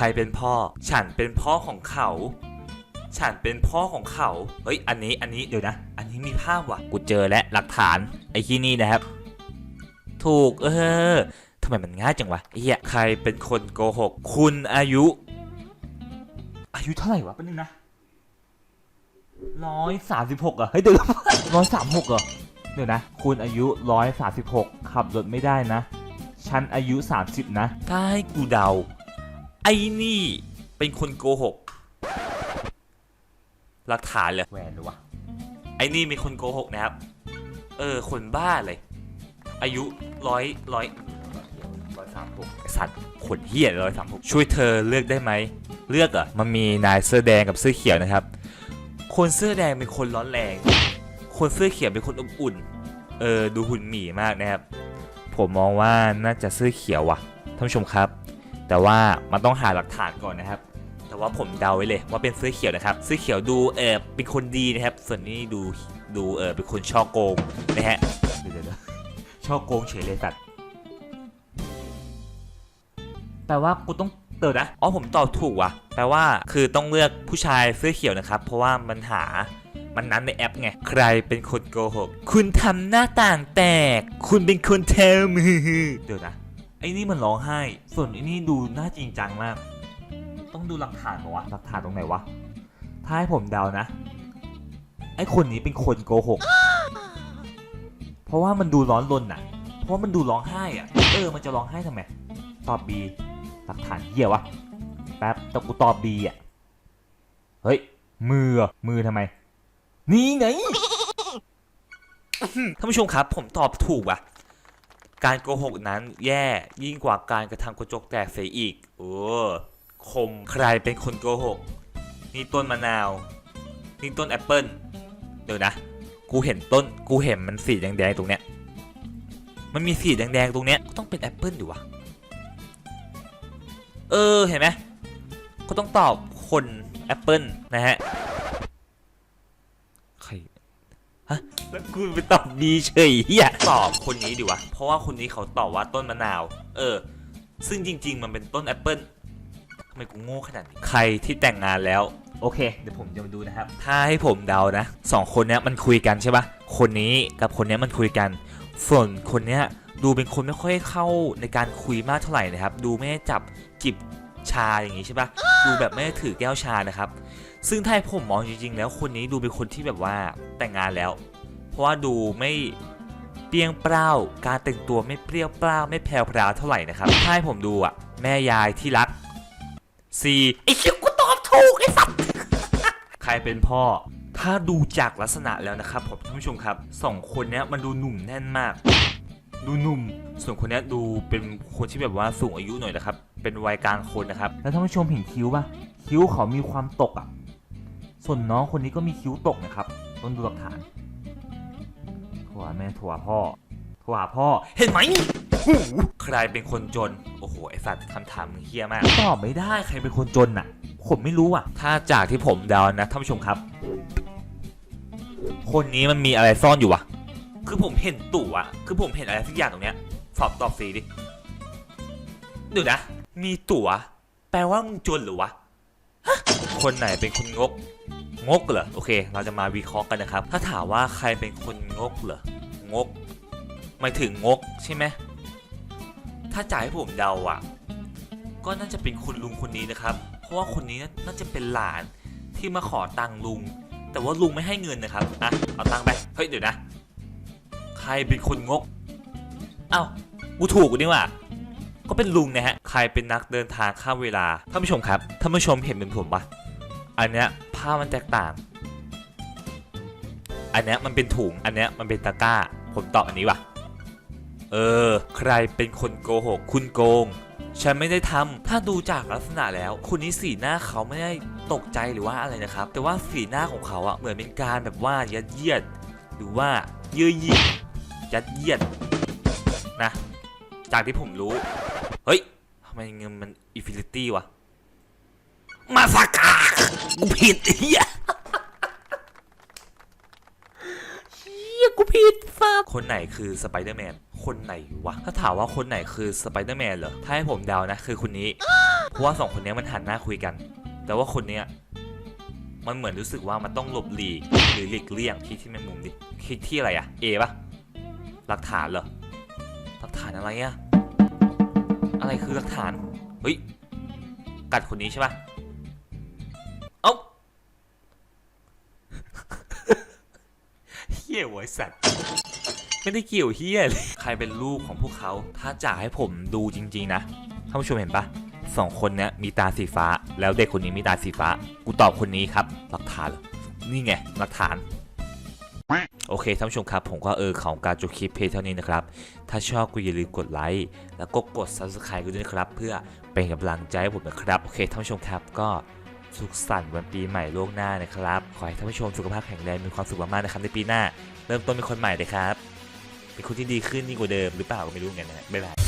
รเป็นพ่อ ฉันเป็นพ่อของเขา ฉันเป็นพ่อของเขา เฮ้ย อันนี้ อันนี้ เดี๋ยวนะ อันนี้มีภาพว่ะ กูเจอและหลักฐาน ไอ้ที่นี่นะครับ ถูก เออทำไมมันง่ายจังวะเหี้ยใครเป็นคนโกหก คุณอายุ อายุเท่าไหร่วะแป๊บนึงนะร้อยสามสิบหกอะเฮ้ยเดี๋ยวร้อยสามหกเหรอเดี๋ยวนะ คุณอายุร้อยสามสิบหกขับรถไม่ได้นะ ฉันอายุสามสิบนะ ถ้าให้กูเดา ไอ้นี่เป็นคนโกหก หลักฐานเลยแหวนหรือวะไอ้นี่เป็นคนโกหกนะครับ เออ คนบ้าเลย อายุร้อยร้อยร้อยสามหกสัตว์ขนเหี้ยร้อยสามหกช่วยเธอเลือกได้ไหม เลือกเหรอะ มันมีนายเสื้อแดงกับเสื้อเขียวนะครับ คนเสื้อแดงเป็นคนร้อนแรง คนเสื้อเขียวเป็นคนอบอุ่น เออ ดูหุ่นหมีมากนะครับ ผมมองว่าน่าจะเสื้อเขียวว่ะ ท่านผู้ชมครับ แต่ว่ามันต้องหาหลักฐานก่อนนะครับ แต่ว่าผมเดาไว้เลยว่าเป็นเสื้อเขียวนะครับเสื้อเขียวดูเออเป็นคนดีนะครับ ส่วนนี้ดูดูเออเป็นคนช่อโกงนะฮะเดี๋ยวเดี๋ยวเดี๋ยวช่อโกงเฉยเลยสัตว์แปลว่ากูต้องเติร์นะอ๋อผมตอบถูกว่ะแปลว่าคือต้องเลือกผู้ชายเสื้อเขียวนะครับ เพราะว่ามันหามันนั้นในแอปไง ใครเป็นคนโกหก คุณทำหน้าต่างแตก คุณเป็นคนเทลมือเดี๋ยวนะ ไอ้นี่มันร้องไห้ ส่วนไอ้นี่ดูน่าจริงจังมาก ต้องดูหลักฐานปะวะหลักฐานตรงไหนวะ ถ้าให้ผมเดานะ ไอ้คนนี้เป็นคนโกหก เพราะว่ามันดูร้อนรนน่ะ เพราะว่ามันดูร้องไห้อะเออ มันจะร้องไห้ทำไม ตอบบีหลักฐานเหี้ยวะ แป๊บแต่กูตอบบีอะเฮ้ย มือเหรอมือทำไม นี่ไงท่านผู้ชมครับ ผมตอบถูกว่ะ การโกหกนั้นแย่ยิ่งกว่าการกระทำกระจกแตกเสียอีก โอ้คมใครเป็นคนโกหก นี่ต้นมะนาว นี่ต้นแอปเปิลเดี๋ยวนะ กูเห็นต้น กูเห็นมันสีแดงๆตรงเนี้ย มันมีสีแดงๆตรงเนี้ย ก็ต้องเป็นแอปเปิลดิวะ เออ เห็นไหมก็ต้องตอบคนแอปเปิลนะฮะ ใคร ฮะ แล้วกูไปตอบดีเฉยเฮียตอบคนนี้ดีวะ เพราะว่าคนนี้เขาตอบว่าต้นมะนาว เออ ซึ่งจริง ๆ มันเป็นต้นแอปเปิลทำไมกูโง่ขนาดนี้ ใครที่แต่งงานแล้ว โอเค เดี๋ยวผมจะมาดูนะครับ ถ้าให้ผมเดานะสองคนเนี้ยมันคุยกันใช่ปะคนนี้กับคนเนี้ยมันคุยกัน ส่วนคนเนี้ยดูเป็นคนไม่ค่อยเข้าในการคุยมากเท่าไหร่นะครับ ดูไม่ได้จับจิบชาอย่างงี้ใช่ปะดูแบบไม่ได้ถือแก้วชานะครับ ซึ่งถ้าให้ผมมองจริงๆ แล้วคนนี้ดูเป็นคนที่แบบว่าแต่งงานแล้ว เพราะว่าดูไม่เปรี้ยงเปร่า การแต่งตัวไม่เปรี้ยวเปร่าไม่แพรวพราวเท่าไหร่นะครับถ้าให้ผมดูอะ แม่ยายที่รัก C ไอ้เชี่ยกูตอบถูกไอ้สัสใครเป็นพ่อ ถ้าดูจากลักษณะแล้วนะครับผมท่านผู้ชมครับสองคนเนี้ยมันดูหนุ่มแน่นมาก ดูหนุ่ม ส่วนคนเนี้ยดูเป็นคนที่แบบว่าสูงอายุหน่อยนะครับ เป็นวัยกลางคนนะครับ แล้วท่านผู้ชมเห็นคิ้วปะคิ้วเขามีความตกอะ ส่วนน้องคนนี้ก็มีคิ้วตกนะครับต้นดูหลักฐาน โทรหาแม่โทรหาพ่อโทรหาพ่อ เห็นไหมใครเป็นคนจน โอ้โห ไอสัตว์คำถามมึงเฮี้ยมาก ตอบไม่ได้ใครเป็นคนจนอะ ผมไม่รู้อะ ถ้าจากที่ผมเดานะท่านผู้ชมครับ คนนี้มันมีอะไรซ่อนอยู่วะ คือผมเห็นตั๋วคือผมเห็นอะไรสักอย่างตรงเนี้ยสอบตอบสีดิดี๋ยวนะ มีตั๋ว แปลว่ามึงจนหรือวะ คนไหนเป็นคนงก งกเหรอ โอเค เราจะมาวิเคราะห์กันนะครับ ถ้าถามว่าใครเป็นคนงกเหรอ งกหมายถึงงกใช่ไหม ถ้าจ่ายให้ผมเดาอะ ก็น่าจะเป็นคุณลุงคนนี้นะครับ เพราะว่าคนนี้น่าจะเป็นหลานที่มาขอตังค์ลุง แต่ว่าลุงไม่ให้เงินนะครับ อะ เอาตังค์ไป เฮ้ย เดี๋ยวนะ ใครเป็นคนงก เอ้ากูถูกนี่ว่าก็เป็นลุงนะฮะ ใครเป็นนักเดินทางข้ามเวลา ท่านผู้ชมครับ ท่านผู้ชมเห็นเป็นผมปะอันเนี้ย ภาพมันแตกต่าง อันเนี้ยมันเป็นถุง อันเนี้ยมันเป็นตะกร้า ผมตอบอันนี้ว่ะ เออ ใครเป็นคนโกหก คุณโกง ฉันไม่ได้ทำถ้าดูจากลักษณะแล้วคุณนี้สีหน้าเขาไม่ได้ตกใจหรือว่าอะไรนะครับ แต่ว่าสีหน้าของเขาอะเหมือนเป็นการแบบว่ายัดเยียด หรือว่าเยื่อหยิ่งยัดเยียดนะ จากที่ผมรู้ เฮ้ยทำไมเงินมันอินฟินิตี้วะมาสัก กูผิดไอ้เฮียเฮียกูผิดฟ้าคนไหนคือสไปเดอร์แมน คนไหนวะ ถ้าถามว่าคนไหนคือสไปเดอร์แมนเหรอ ถ้าให้ผมเดานะ คือคนนี้ผราะว่าสองคนเนี้ยมันหันหน้าคุยกัน แต่ว่าคนเนี้ยมันเหมือนรู้สึกว่ามันต้องหลบหลีกหรือหลีกเลี่ยงที่ที่แมงมุมดิคิดที่อะไรอะเอปะหลักฐานเหรอ หลักฐานอะไรอะอะไรคือหลักฐาน เฮ้ย กัดคนนี้ใช่ปะ เฮียไว้สัตว์ไม่ได้เกี่ยวเฮียเลยใครเป็นลูกของพวกเขา ถ้าจ่าให้ผมดูจริง ๆ นะท่านผู้ชมเห็นปะสองคนเนี้ยมีตาสีฟ้า แล้วเด็กคนนี้มีตาสีฟ้า กูตอบคนนี้ครับ หลักฐาน นี่ไง หลักฐาน โอเคท่านผู้ชมครับ ผมก็เออของการจบคลิปเพจเท่านี้นะครับ ถ้าชอบก็อย่าลืมกดไลค์แล้วก็กด subscribe กันด้วยนะครับ เพื่อเป็นกำลังใจให้ผมนะครับ โอเคท่านผู้ชมครับก็ สุขสันต์วันปีใหม่ล่วงหน้านะครับ ขอให้ท่านผู้ชมสุขภาพแข็งแรงมีความสุขมากๆนะครับในปีหน้า เริ่มต้นเป็นคนใหม่เลยครับ เป็นคนที่ดีขึ้นยิ่งกว่าเดิมหรือเปล่าก็ไม่รู้เหมือนกันนะบ๊ายบาย